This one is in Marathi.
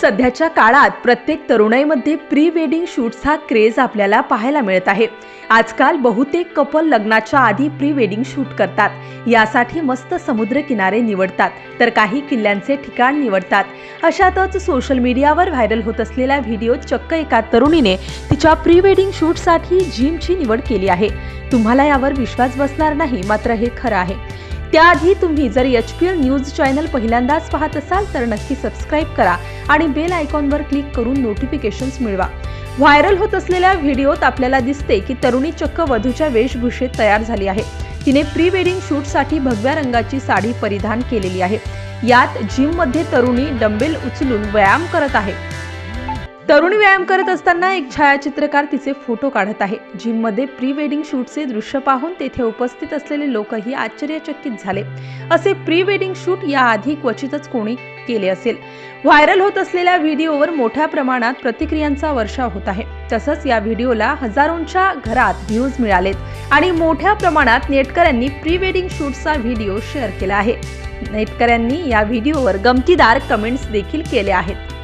सध्याच्या काळात प्रत्येक तरुणाईमध्ये प्री वेडिंग शूट्स हा क्रेज आपल्याला पाहायला मिळत आहे. आजकाल बहुतेक कपल लग्नाच्या आधी प्री वेडिंग शूट करतात. यासाठी मस्त समुद्र किनारे निवडतात. तर काही किल्ल्यांचे ठिकाण निवडतात. अशातच सोशल मीडियावर व्हायरल होत असलेला व्हिडिओ चक्क एका तरुणीने तिच्या प्री वेडिंग शूटसाठी जिमची निवड केली आहे. तुम्हाला यावर विश्वास बसणार नाही मात्र हे खरं आहे. त्याआधी तुम्ही जर H P L news channel पहिल्यांदाच पाहत असाल तर नक्की सबस्क्राईब करा आणि बेल आयकॉनवर क्लिक करून नोटिफिकेशन्स मिळवा. व्हायरल होत असलेल्या व्हिडिओत आपल्याला दिसते की तरुणी चक्क वधूच्या वेशभूषेत तयार झाली आहे. तिने प्री वेडिंग शूटसाठी भगव्या रंगाची साडी परिधान केलेली आहे. यात जिममध्ये तरुणी डंबेल उचलून व्यायाम करत आहे. तरुणी व्यायाम करत असताना एक छायाचित्रकार तिचे फोटो काढत आहे. जिममध्ये प्री वेडिंग शूटचे दृश्य पाहून तेथे उपस्थित असलेले लोकही आश्चर्यचकित झाले. असे प्री वेडिंग शूट याआधी क्वचितच कोणी केले असेल. व्हायरल होत असलेल्या व्हिडिओवर मोठ्या प्रमाणात प्रतिक्रियांचा वर्षाव होत आहे. तसंच या व्हिडिओला हजारोंच्या घरात व्ह्यूज मिळालेत आणि मोठ्या प्रमाणात नेटकऱ्यांनी प्री वेडिंग शूटचा व्हिडिओ शेअर केला आहे. नेटकऱ्यांनी या व्हिडिओवर गमतीदार कमेंट्स देखील केले आहेत.